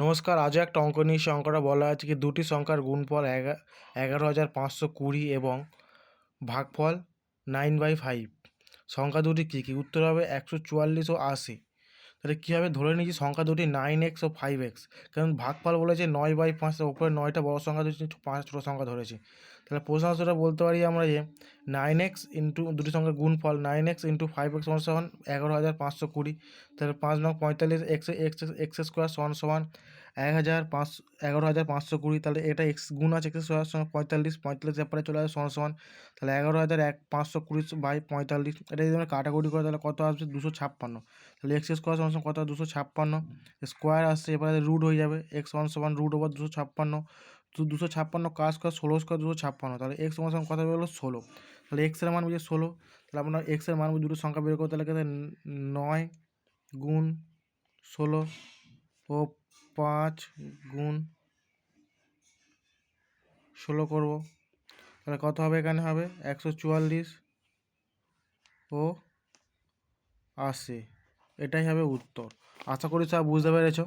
নমস্কার আজও একটা অঙ্ক নিয়ে এসে অঙ্কটা বলা আছে কি দুটি সংখ্যার গুণফল এগা এগারো হাজার পাঁচশো কুড়ি এবং ভাগফল নাইন বাই ফাইভ সংখ্যা দুটি কী কী? উত্তর হবে একশো চুয়াল্লিশ ও আশি। তাহলে কীভাবে ধরে নিয়েছি সংখ্যা দুটি নাইন এক্স ও ফাইভ এক্স কারণ ভাগফল বলেছে নয় বাই পাঁচ ওপরে নয়টা বড় সংখ্যা ধরেছি পাঁচ ছোটো সংখ্যা ধরেছি। তাহলে প্রশ্ন বলতে পারি আমরা যে নাইন এক্স ইন্টু দুটি সংখ্যার গুণফল nine x into five x সমান সমান এগারো হাজার পাঁচশো কুড়ি। তাহলে পাঁচ নং পঁয়তাল্লিশ এক্স এক্স এক্স স্কোয়ার সমান সমান এক হাজার পাঁচ এগারো হাজার পাঁচশো কুড়ি। তাহলে এটা এক্স গুণ আছে, এক্স স্কোয়ার সমান পঁয়তাল্লিশ পঁয়তাল্লিশ ব্যাপারে চলে আসে সমান সমান। তাহলে এগারো হাজার এক পাঁচশো কুড়ি বাই পঁয়তাল্লিশ। এটা যদি আমরা কাটাকুটি করে, তাহলে কত আসবে? দুশো ছাপ্পান্ন। তাহলে এক্স স্কোয়ার সমান সমান কত? দুশো ছাপ্পান্ন। স্কোয়ার আসছে, এবারে রুট হয়ে যাবে। এক্স সমান সমান রুট ওভার দুশো ছাপ্পান্ন। দুশো ছাপ্পান্ন কাজ স্কোয়ার ষোলো স্কোয়ার দুশো ছাপ্পান্ন। তাহলে এক্স সমান সমান কত বেরোলো ষোলো। তাহলে এক্সের মান বুঝে ষোলো। তাহলে আমরা এক্সের মান দুটো সংখ্যা বের করতে কেটে নয় গুণ ষোলো ও পাঁচ গুণ ষোলো করব। তাহলে কত হবে এখানে হবে? একশো চুয়াল্লিশ ও আশি। এটাই হবে উত্তর। আশা করি সব বুঝতে পেরেছ।